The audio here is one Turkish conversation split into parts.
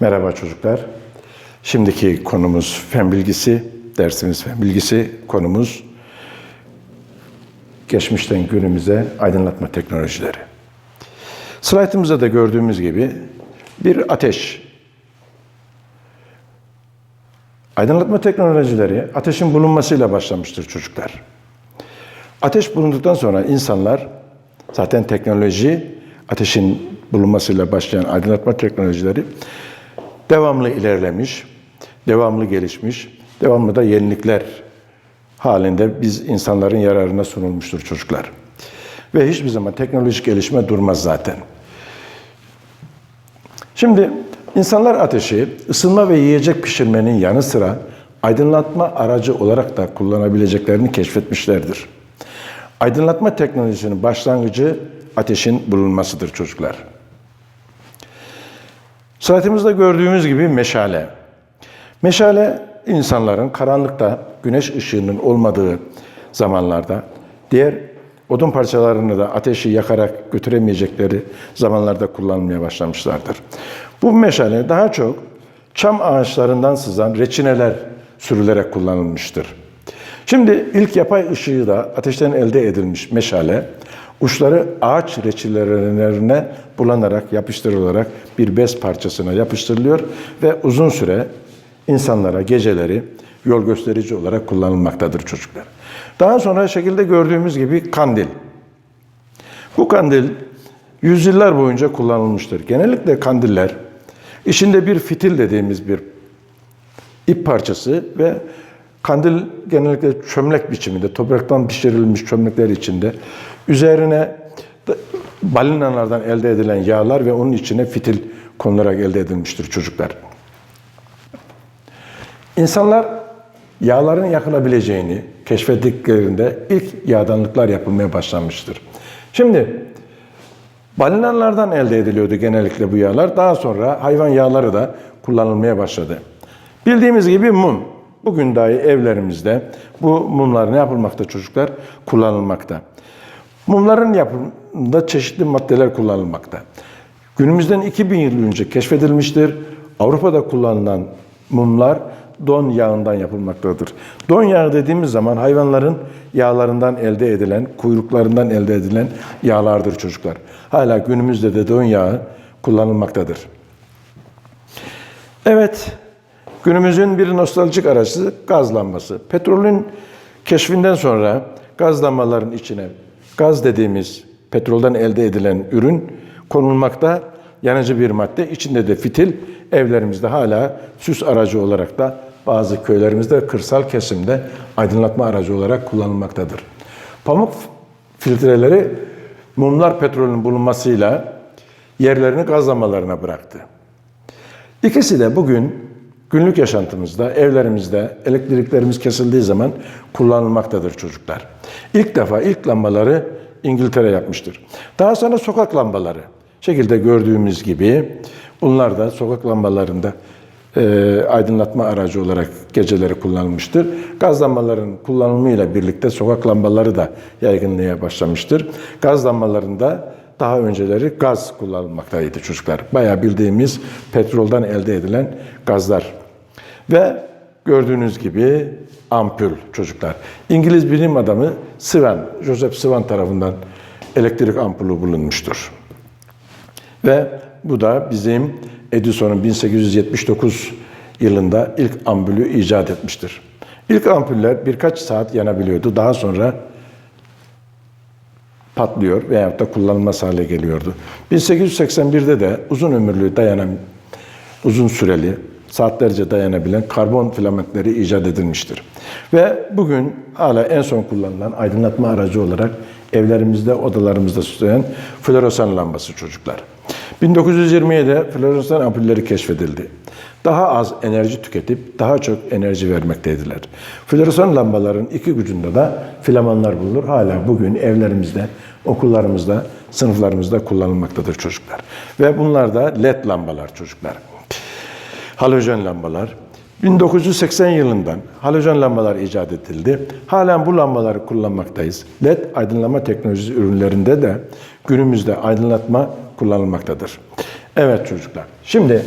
Merhaba çocuklar. Şimdiki konumuz fen bilgisi, dersimiz fen bilgisi, konumuz geçmişten günümüze aydınlatma teknolojileri. Slaytımızda da gördüğümüz gibi bir ateş. Aydınlatma teknolojileri ateşin bulunmasıyla başlamıştır çocuklar. Ateş bulunduktan sonra insanlar zaten teknoloji ateşin bulunmasıyla başlayan aydınlatma teknolojileri devamlı ilerlemiş, devamlı gelişmiş, devamlı da yenilikler halinde biz insanların yararına sunulmuştur çocuklar. Ve hiçbir zaman teknolojik gelişme durmaz zaten. Şimdi insanlar ateşi ısınma ve yiyecek pişirmenin yanı sıra aydınlatma aracı olarak da kullanabileceklerini keşfetmişlerdir. Aydınlatma teknolojisinin başlangıcı ateşin bulunmasıdır çocuklar. Slaytımızda gördüğümüz gibi meşale. Meşale insanların karanlıkta güneş ışığının olmadığı zamanlarda diğer odun parçalarını da ateşi yakarak götüremeyecekleri zamanlarda kullanılmaya başlamışlardır. Bu meşale daha çok çam ağaçlarından sızan reçineler sürülerek kullanılmıştır. Şimdi ilk yapay ışığı da ateşten elde edilmiş meşale, uçları ağaç reçinelerine bulanarak, yapıştırılarak bir bez parçasına yapıştırılıyor ve uzun süre insanlara geceleri yol gösterici olarak kullanılmaktadır çocuklar. Daha sonra şekilde gördüğümüz gibi kandil. Bu kandil yüzyıllar boyunca kullanılmıştır. Genellikle kandiller içinde bir fitil dediğimiz bir ip parçası ve kandil genellikle çömlek biçiminde, topraktan pişirilmiş çömlekler içinde üzerine balinalardan elde edilen yağlar ve onun içine fitil konularak elde edilmiştir çocuklar. İnsanlar yağların yakılabileceğini keşfettiklerinde ilk yağdanlıklar yapılmaya başlanmıştır. Şimdi balinalardan elde ediliyordu genellikle bu yağlar. Daha sonra hayvan yağları da kullanılmaya başladı. Bildiğimiz gibi mum. Bugün dahi evlerimizde bu mumlar ne yapılmakta çocuklar? Kullanılmakta. Mumların yapımında çeşitli maddeler kullanılmakta. Günümüzden 2000 yıl önce keşfedilmiştir. Avrupa'da kullanılan mumlar don yağından yapılmaktadır. Don yağı dediğimiz zaman hayvanların yağlarından elde edilen, kuyruklarından elde edilen yağlardır çocuklar. Hala günümüzde de don yağı kullanılmaktadır. Evet, günümüzün bir nostaljik aracı gaz lambası. Petrolün keşfinden sonra gaz lambaların içine gaz dediğimiz petrolden elde edilen ürün konulmakta yanıcı bir madde. İçinde de fitil evlerimizde hala süs aracı olarak da bazı köylerimizde kırsal kesimde aydınlatma aracı olarak kullanılmaktadır. Pamuk filtreleri mumlar petrolün bulunmasıyla yerlerini gaz lambalarına bıraktı. İkisi de bugün günlük yaşantımızda, evlerimizde elektriklerimiz kesildiği zaman kullanılmaktadır çocuklar. İlk defa ilk lambaları İngiltere yapmıştır. Daha sonra sokak lambaları. Şekilde gördüğümüz gibi bunlar da sokak lambalarında e, aydınlatma aracı olarak geceleri kullanılmıştır. Gaz lambaların kullanımıyla birlikte sokak lambaları da yaygınlığa başlamıştır. Gaz lambalarında daha önceleri gaz kullanılmaktaydı çocuklar. Bayağı bildiğimiz petrolden elde edilen gazlar. Ve gördüğünüz gibi ampul çocuklar. İngiliz bilim adamı Swan, Joseph Swan tarafından elektrik ampulü bulunmuştur. Ve bu da bizim Edison'un 1879 yılında ilk ampulü icat etmiştir. İlk ampuller birkaç saat yanabiliyordu. Daha sonra patlıyor veyahut da kullanılmaz hale geliyordu. 1881'de de uzun ömürlü dayanan, uzun süreli, saatlerce dayanabilen karbon filamentleri icat edilmiştir. Ve bugün hala en son kullanılan aydınlatma aracı olarak evlerimizde, odalarımızda süsleyen floresan lambası çocuklar. 1927'de floresan ampulleri keşfedildi. Daha az enerji tüketip daha çok enerji vermekteydiler. Floresan lambaların iki gücünde de filamanlar bulunur. Hala bugün evlerimizde, okullarımızda, sınıflarımızda kullanılmaktadır çocuklar. Ve bunlar da led lambalar çocuklar. Halojen lambalar. 1980 yılından halojen lambalar icat edildi. Halen bu lambaları kullanmaktayız. LED aydınlama teknolojisi ürünlerinde de günümüzde aydınlatma kullanılmaktadır. Evet çocuklar. Şimdi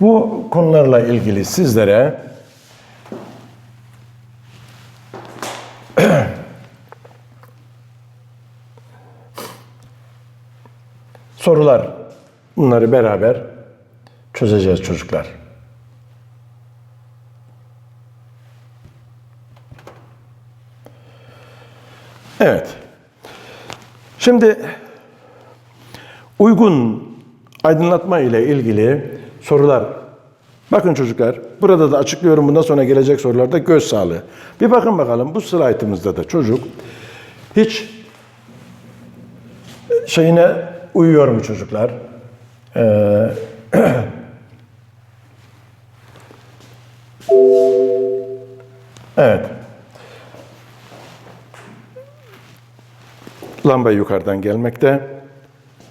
Bu konularla ilgili sizlere sorular bunları beraber çözeceğiz çocuklar. Evet. Şimdi uygun aydınlatma ile ilgili sorular. Bakın çocuklar, burada da açıklıyorum. Bundan sonra gelecek sorularda göz sağlığı. Bir bakın bakalım bu slaytımızda da çocuk hiç şeyine uyuyor mu çocuklar? Ee, evet. Lamba yukarıdan gelmekte.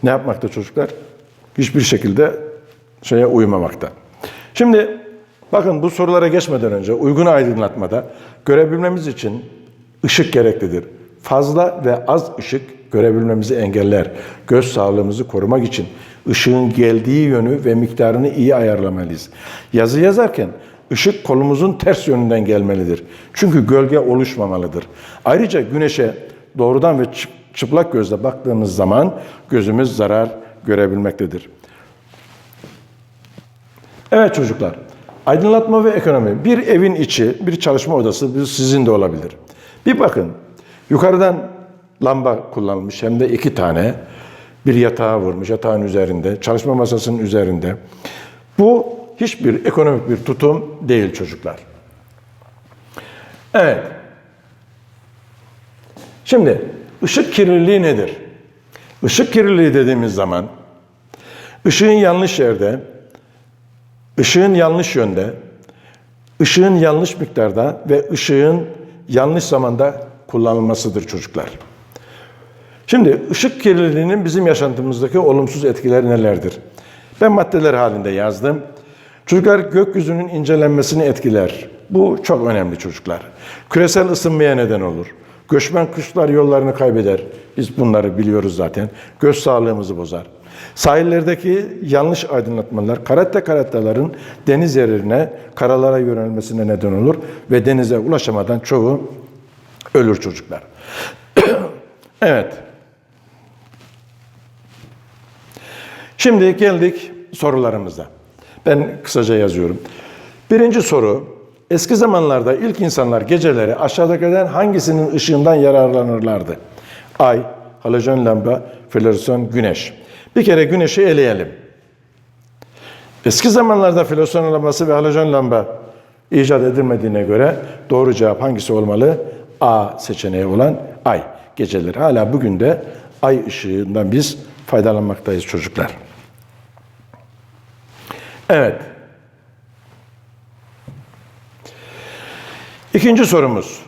Ne yapmakta çocuklar? Hiçbir şekilde şeye uymamakta. Şimdi bakın bu sorulara geçmeden önce uygun aydınlatmada görebilmemiz için ışık gereklidir. Fazla ve az ışık görebilmemizi engeller. Göz sağlığımızı korumak için ışığın geldiği yönü ve miktarını iyi ayarlamalıyız. Yazı yazarken ışık kolumuzun ters yönünden gelmelidir. Çünkü gölge oluşmamalıdır. Ayrıca güneşe doğrudan ve çı- çıplak gözle baktığımız zaman gözümüz zarar görebilmektedir. Evet çocuklar, aydınlatma ve ekonomi. Bir evin içi, bir çalışma odası bir sizin de olabilir. Bir bakın, yukarıdan lamba kullanılmış hem de iki tane. Bir yatağa vurmuş, yatağın üzerinde, çalışma masasının üzerinde. Bu hiçbir ekonomik bir tutum değil çocuklar. Evet. Şimdi ışık kirliliği nedir? Işık kirliliği dediğimiz zaman ışığın yanlış yerde, ışığın yanlış yönde, ışığın yanlış miktarda ve ışığın yanlış zamanda kullanılmasıdır çocuklar. Şimdi ışık kirliliğinin bizim yaşantımızdaki olumsuz etkileri nelerdir? Ben maddeler halinde yazdım. Çocuklar gökyüzünün incelenmesini etkiler. Bu çok önemli çocuklar. Küresel ısınmaya neden olur. Göçmen kuşlar yollarını kaybeder. Biz bunları biliyoruz zaten. Göz sağlığımızı bozar. Sahillerdeki yanlış aydınlatmalar karette karettaların deniz yerine karalara yönelmesine neden olur ve denize ulaşamadan çoğu ölür çocuklar. evet. Şimdi geldik sorularımıza. Ben kısaca yazıyorum. Birinci soru. Eski zamanlarda ilk insanlar geceleri aşağıdakilerden hangisinin ışığından yararlanırlardı? Ay, halojen lamba, floresan, güneş. Bir kere güneşi eleyelim. Eski zamanlarda floresan lambası ve halojen lamba icat edilmediğine göre doğru cevap hangisi olmalı? A seçeneği olan ay. Geceleri hala bugün de ay ışığından biz faydalanmaktayız çocuklar. Evet. İkinci sorumuz.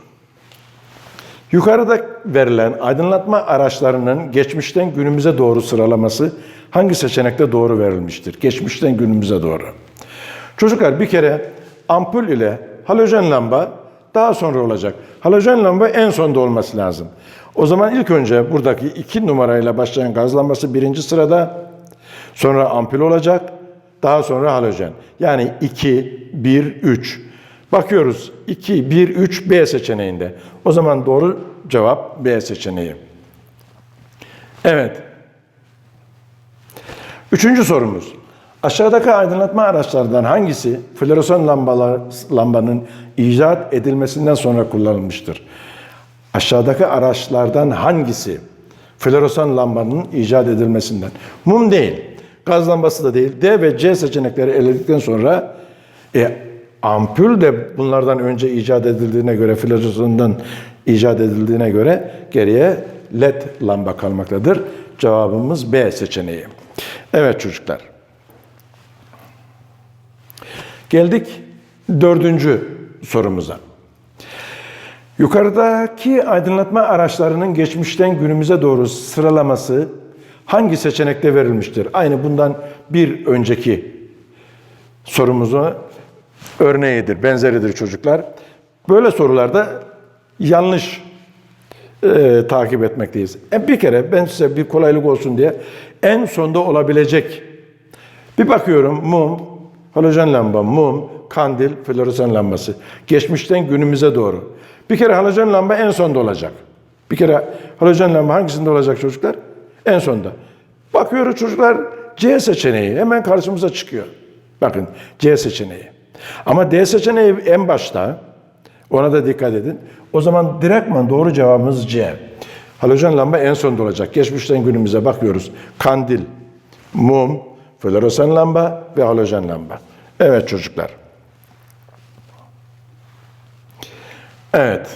Yukarıda verilen aydınlatma araçlarının geçmişten günümüze doğru sıralaması hangi seçenekte doğru verilmiştir? Geçmişten günümüze doğru. Çocuklar bir kere ampul ile halojen lamba daha sonra olacak. Halojen lamba en sonda olması lazım. O zaman ilk önce buradaki iki numarayla başlayan gaz lambası birinci sırada, sonra ampul olacak, daha sonra halojen. Yani 2, 1, 3. Bakıyoruz 2, 1, 3 B seçeneğinde. O zaman doğru cevap B seçeneği. Evet. Üçüncü sorumuz. Aşağıdaki aydınlatma araçlarından hangisi floresan lambalar, lambanın icat edilmesinden sonra kullanılmıştır? Aşağıdaki araçlardan hangisi floresan lambanın icat edilmesinden? Mum değil, gaz lambası da değil. D ve C seçenekleri eledikten sonra e, ampul de bunlardan önce icat edildiğine göre, floresandan icat edildiğine göre geriye led lamba kalmaktadır. Cevabımız B seçeneği. Evet çocuklar. Geldik dördüncü sorumuza. Yukarıdaki aydınlatma araçlarının geçmişten günümüze doğru sıralaması hangi seçenekte verilmiştir? Aynı bundan bir önceki sorumuzu örneğidir, benzeridir çocuklar. Böyle sorularda yanlış e, takip etmekteyiz. E, bir kere ben size bir kolaylık olsun diye en sonda olabilecek bir bakıyorum mum halojen lamba, mum, kandil, floresan lambası. Geçmişten günümüze doğru. Bir kere halojen lamba en sonda olacak. Bir kere halojen lamba hangisinde olacak çocuklar? En sonda. Bakıyoruz çocuklar C seçeneği hemen karşımıza çıkıyor. Bakın C seçeneği. Ama D seçeneği en başta. Ona da dikkat edin. O zaman direktman doğru cevabımız C. Halojen lamba en sonda olacak. Geçmişten günümüze bakıyoruz. Kandil, mum, floresan lamba ve halojen lamba. Evet çocuklar. Evet.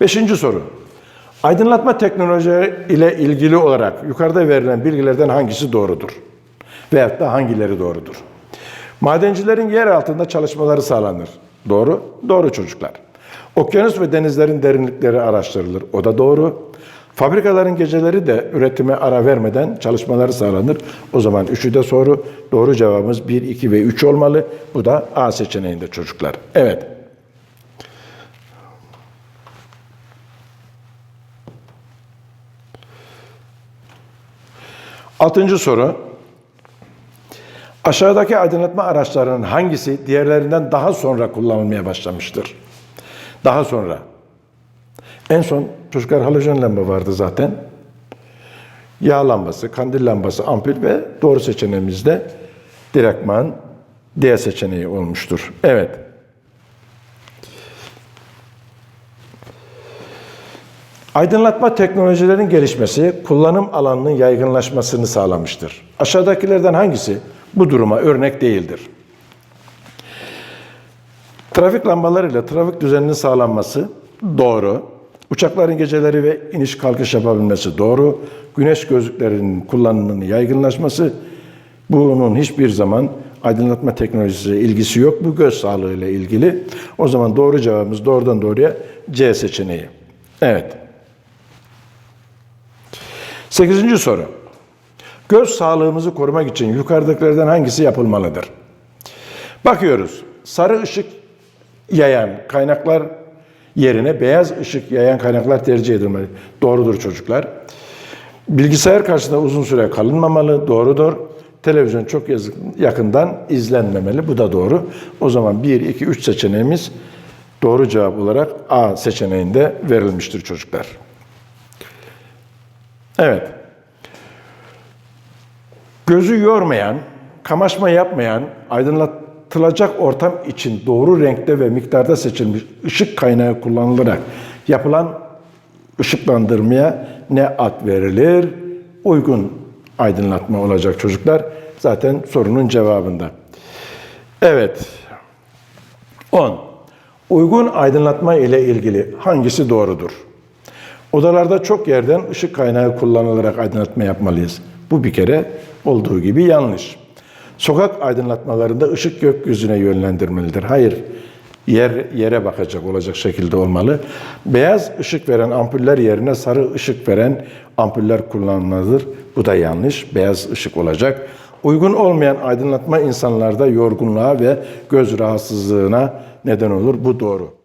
Beşinci soru. Aydınlatma teknolojileri ile ilgili olarak yukarıda verilen bilgilerden hangisi doğrudur? Veyahut da hangileri doğrudur? Madencilerin yer altında çalışmaları sağlanır. Doğru. Doğru çocuklar. Okyanus ve denizlerin derinlikleri araştırılır. O da doğru. Fabrikaların geceleri de üretime ara vermeden çalışmaları sağlanır. O zaman üçü de soru. Doğru cevabımız 1, 2 ve 3 olmalı. Bu da A seçeneğinde çocuklar. Evet. Altıncı soru. Aşağıdaki aydınlatma araçlarının hangisi diğerlerinden daha sonra kullanılmaya başlamıştır? Daha sonra. En son çocuklar halojen lamba vardı zaten. Yağ lambası, kandil lambası, ampul ve doğru seçeneğimiz de direktman D seçeneği olmuştur. Evet. Aydınlatma teknolojilerin gelişmesi kullanım alanının yaygınlaşmasını sağlamıştır. Aşağıdakilerden hangisi bu duruma örnek değildir? Trafik lambalarıyla trafik düzeninin sağlanması doğru. Uçakların geceleri ve iniş kalkış yapabilmesi doğru. Güneş gözlüklerinin kullanımının yaygınlaşması bunun hiçbir zaman aydınlatma teknolojisiyle ilgisi yok. Bu göz sağlığı ile ilgili. O zaman doğru cevabımız doğrudan doğruya C seçeneği. Evet. Sekizinci soru. Göz sağlığımızı korumak için yukarıdakilerden hangisi yapılmalıdır? Bakıyoruz. Sarı ışık yayan kaynaklar yerine beyaz ışık yayan kaynaklar tercih edilmeli. Doğrudur çocuklar. Bilgisayar karşısında uzun süre kalınmamalı. Doğrudur. Televizyon çok yazık, yakından izlenmemeli. Bu da doğru. O zaman 1, 2, 3 seçeneğimiz doğru cevap olarak A seçeneğinde verilmiştir çocuklar. Evet. Gözü yormayan, kamaşma yapmayan, aydınlatılacak ortam için doğru renkte ve miktarda seçilmiş ışık kaynağı kullanılarak yapılan ışıklandırmaya ne ad verilir? Uygun aydınlatma olacak çocuklar. Zaten sorunun cevabında. Evet. 10. Uygun aydınlatma ile ilgili hangisi doğrudur? Odalarda çok yerden ışık kaynağı kullanılarak aydınlatma yapmalıyız. Bu bir kere olduğu gibi yanlış. Sokak aydınlatmalarında ışık gökyüzüne yönlendirmelidir. Hayır, yer yere bakacak olacak şekilde olmalı. Beyaz ışık veren ampuller yerine sarı ışık veren ampuller kullanılmalıdır. Bu da yanlış. Beyaz ışık olacak. Uygun olmayan aydınlatma insanlarda yorgunluğa ve göz rahatsızlığına neden olur. Bu doğru.